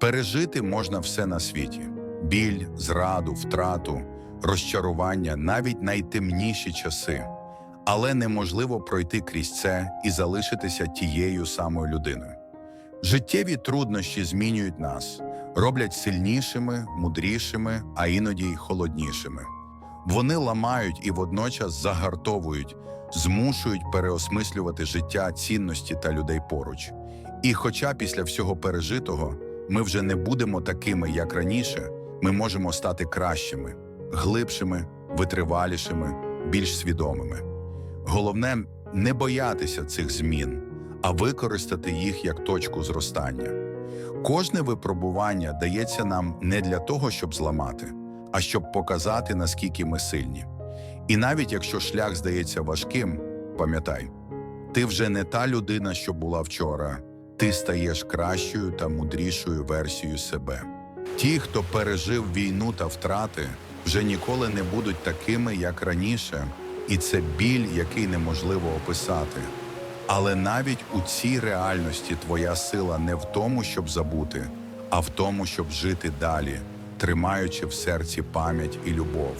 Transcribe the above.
Пережити можна все на світі: біль, зраду, втрату, розчарування, навіть найтемніші часи. Але неможливо пройти крізь це і залишитися тією самою людиною. Життєві труднощі змінюють нас, роблять сильнішими, мудрішими, а іноді й холоднішими. Вони ламають і водночас загартовують, змушують переосмислювати життя, цінності та людей поруч. І хоча після всього пережитого ми вже не будемо такими, як раніше, ми можемо стати кращими, глибшими, витривалішими, більш свідомими. Головне не боятися цих змін, а використати їх як точку зростання. Кожне випробування дається нам не для того, щоб зламати, а щоб показати, наскільки ми сильні. І навіть якщо шлях здається важким, пам'ятай, ти вже не та людина, що була вчора, ти стаєш кращою та мудрішою версією себе. Ті, хто пережив війну та втрати, вже ніколи не будуть такими, як раніше, і це біль, який неможливо описати. Але навіть у цій реальності твоя сила не в тому, щоб забути, а в тому, щоб жити далі, тримаючи в серці пам'ять і любов.